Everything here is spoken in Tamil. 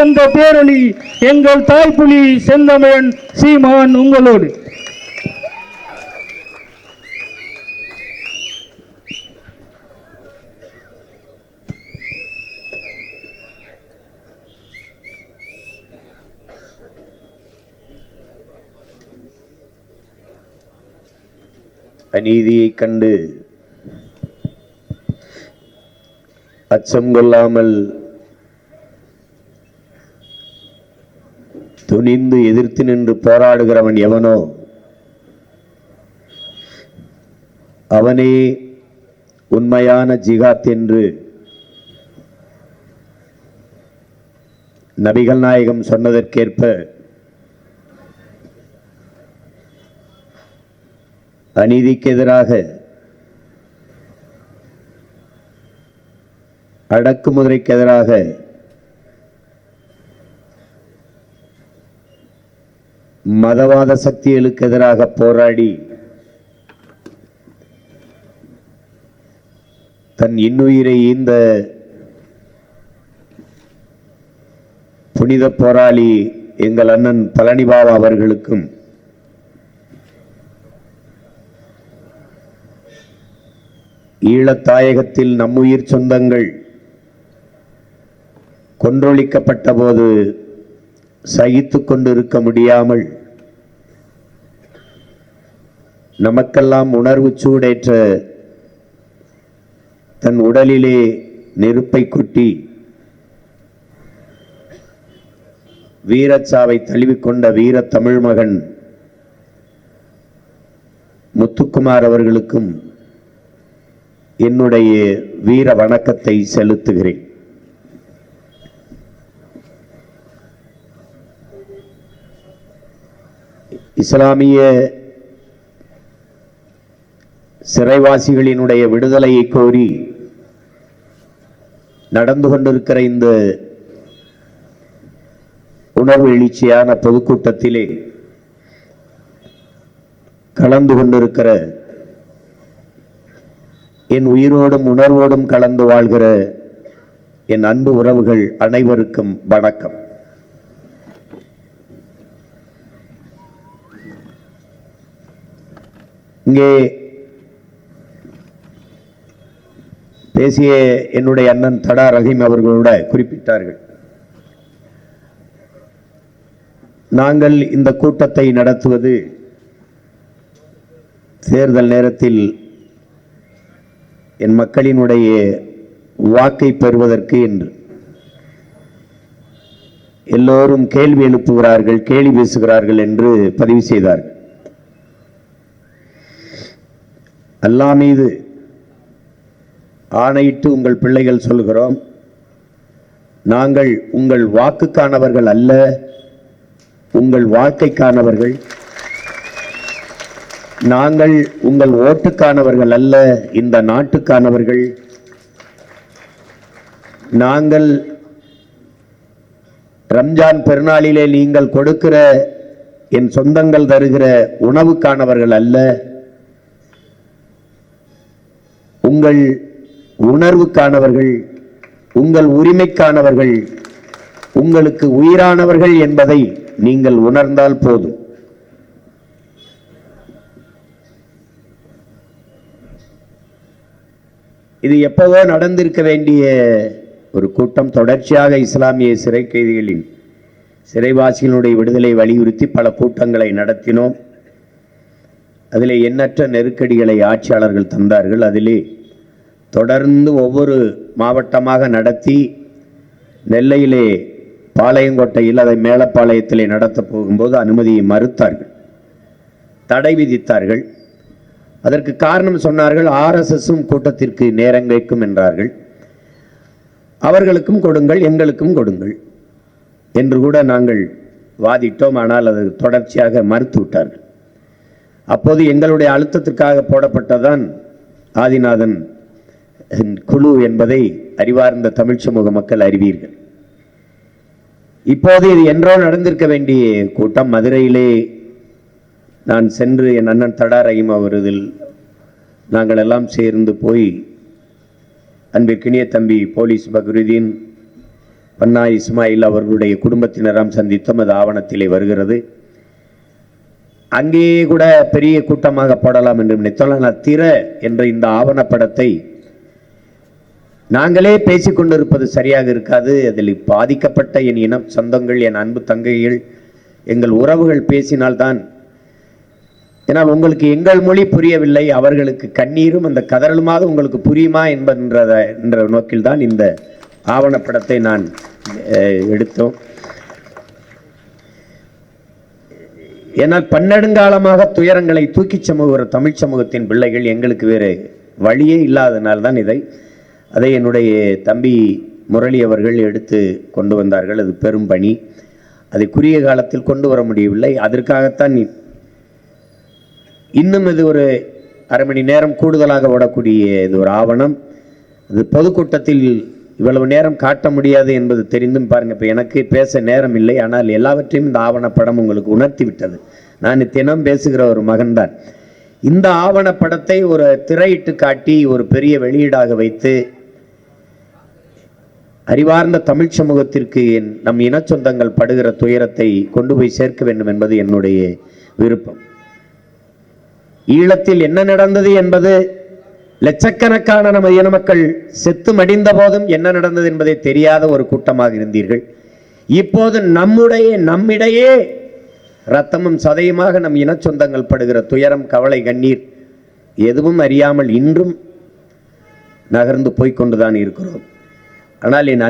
வந்த பேரணி எங்கள் தாய்ப்புலி செந்தமிழன் சீமான் உங்களோடு. அநீதியைக் கண்டு அச்சம் கொள்ளாமல் துணிந்து எதிர்த்து நின்று போராடுகிறவன் எவனோ? அவனே உண்மையான ஜிகாத் என்று நபிகள் நாயகம் சொன்னதற்கேற்ப அநீதிக்கு எதிராக அடக்குமுறைக்கு எதிராக மதவாத சக்திகளுக்கு எதிராக போராடி தன் இன்னுயிரை ஈந்த புனித போராளி எங்கள் அண்ணன் பழனிபாபா அவர்களுக்கும் ஈழத்தாயகத்தில் நம்முயிர் சொந்தங்கள் கொன்றொழிக்கப்பட்ட போது சகித்து கொண்டிருக்க முடியாமல் நமக்கெல்லாம் உணர்வு சூடேற்ற தன் உடலிலே நெருப்பை கொட்டி வீரச்சாவை தழுவிக்கொண்ட வீர தமிழ் மகன் முத்துக்குமார் அவர்களுக்கும் என்னுடைய வீர வணக்கத்தை செலுத்துகிறேன். இஸ்லாமிய சிறைவாசிகளினுடைய விடுதலையை கோரி நடந்து கொண்டிருக்கிற இந்த உணர்வு எழுச்சியான பொதுக்கூட்டத்திலே கலந்து கொண்டிருக்கிற என் உயிரோடும் உணர்வோடும் கலந்து வாழ்கிற என் அன்பு உறவுகள் அனைவருக்கும் வணக்கம். இங்கே பேசிய என்னுடைய அண்ணன் தடா ரஹீம் அவர்களோட குறிப்பிட்டார்கள். நாங்கள் இந்த கூட்டத்தை நடத்துவது தேர்தல் நேரத்தில் என் மக்களினுடைய வாக்கை பெறுவதற்கு என்று. எல்லோரும் கேள்வி எழுப்புகிறார்கள் கேலி பேசுகிறார்கள் என்று பதிவு செய்தார்கள். அல்லாஹ் மீது ஆணையிட்டு உங்கள் பிள்ளைகள் சொல்கிறோம் நாங்கள் உங்கள் வாக்குக்கானவர்கள் அல்ல உங்கள் வாழ்க்கைக்கானவர்கள். நாங்கள் உங்கள் ஓட்டுக்கானவர்கள் அல்ல இந்த நாட்டுக்கானவர்கள். நாங்கள் ரம்ஜான் பெருநாளிலே நீங்கள் கொடுக்கிற என் சொந்தங்கள் தருகிற உணவுக்கானவர்கள் அல்ல. உங்கள் உணர்வுக்கானவர்கள் உங்கள் உரிமைக்கானவர்கள் உங்களுக்கு உயிரானவர்கள் என்பதை நீங்கள் உணர்ந்தால் போதும். இது எப்பவோ நடந்திருக்க வேண்டிய ஒரு கூட்டம். தொடர்ச்சியாக இஸ்லாமிய சிறை கைதிகளின் சிறைவாசிகளுடைய விடுதலை வலியுறுத்தி பல கூட்டங்களை நடத்தினோம். அதிலே எண்ணற்ற நெருக்கடிகளை ஆட்சியாளர்கள் தந்தார்கள். அதிலே தொடர்ந்து ஒவ்வொரு மாவட்டமாக நடத்தி நெல்லையிலே பாளையங்கோட்டையில் அதை மேலப்பாளையத்திலே நடத்தப் போகும்போது அனுமதியை மறுத்தார்கள். தடை விதித்தார்கள். அதற்கு காரணம் சொன்னார்கள் ஆர்எஸ்எஸும் கூட்டத்திற்கு நேரம் கேட்கும் என்றார்கள். அவர்களுக்கும் கொடுங்கள் எங்களுக்கும் கொடுங்கள் என்று கூட நாங்கள் வாதிட்டோம். ஆனால் அது தொடர்ச்சியாக மறுத்து விட்டார்கள். அப்போது எங்களுடைய அழுத்தத்திற்காக போடப்பட்டதான் ஆதிநாதன் குழு என்பதை அறிவார்ந்த தமிழ் சமூக மக்கள் அறிவீர்கள். இப்போது இது என்றோ நடந்திருக்க வேண்டிய கூட்டம். மதுரையிலே நான் சென்று என் அண்ணன் தடா ரஹிம் அவரதில் நாங்கள் எல்லாம் சேர்ந்து போய் அன்பிற்கினிய தம்பி போலீஸ் பக்ருதீன் பன்னா இஸ்மாயில் அவர்களுடைய குடும்பத்தினராம் சந்தித்தோம். அது ஆவணத்திலே வருகிறது. அங்கேயே கூட பெரிய கூட்டமாக போடலாம் என்று நினைத்தோம். ஆனால் திற என்ற இந்த ஆவணப்படத்தை நாங்களே பேசிக்கொண்டிருப்பது சரியாக இருக்காது. அதில் பாதிக்கப்பட்ட என் இனம் சொந்தங்கள் என் அன்பு தங்கைகள் எங்கள் உறவுகள் பேசினால்தான். ஏன்னால் உங்களுக்கு எங்கள் மொழி புரியவில்லை அவர்களுக்கு கண்ணீரும் அந்த கதறலுமாக உங்களுக்கு புரியுமா என்பன்ற என்ற நோக்கில்தான் இந்த ஆவணப்படத்தை நான் எடுத்தோம். ஏன்னால் பன்னெடுங்காலமாக துயரங்களை தூக்கிச் சமூகிற தமிழ் சமூகத்தின் பிள்ளைகள் எங்களுக்கு வேறு வழியே இல்லாதனால்தான் இதை அதை என்னுடைய தம்பி முரளி அவர்கள் எடுத்து கொண்டு வந்தார்கள். அது பெரும் பணி. அதை குறுகிய காலத்தில் கொண்டு வர முடியவில்லை. அதற்காகத்தான் இன்னும் இது ஒரு அரை மணி நேரம் கூடுதலாக ஓடக்கூடிய இது ஒரு ஆவணம். அது பொதுக்கூட்டத்தில் இவ்வளவு நேரம் காட்ட முடியாது என்பது தெரிந்தும் பாருங்கள் இப்போ எனக்கு பேச நேரம் இல்லை. ஆனால் எல்லாவற்றையும் இந்த ஆவணப்படம் உங்களுக்கு உணர்த்தி விட்டது நான் தினம் பேசுகிற ஒரு மகன்தான். இந்த ஆவணப்படத்தை ஒரு திரையிட்டு காட்டி ஒரு பெரிய வெளியீடாக வைத்து அறிவார்ந்த தமிழ் சமூகத்திற்கு என் நம் இனச்சொந்தங்கள் படுகிற துயரத்தை கொண்டு போய் சேர்க்க வேண்டும் என்பது என்னுடைய விருப்பம். ஈழத்தில் என்ன நடந்தது என்பது லட்சக்கணக்கான நமது இன மக்கள் செத்து மடிந்த போதும் என்ன நடந்தது என்பதை தெரியாத ஒரு கூட்டமாக இருந்தீர்கள். இப்போது நம்முடைய நம்மிடையே ரத்தமும் சதையுமாக நம் இனச்சொந்தங்கள் படுகிற துயரம் கவலை கண்ணீர் எதுவும் அறியாமல் இன்றும் நகர்ந்து போய்கொண்டுதான் இருக்கிறோம். ஆனால் என்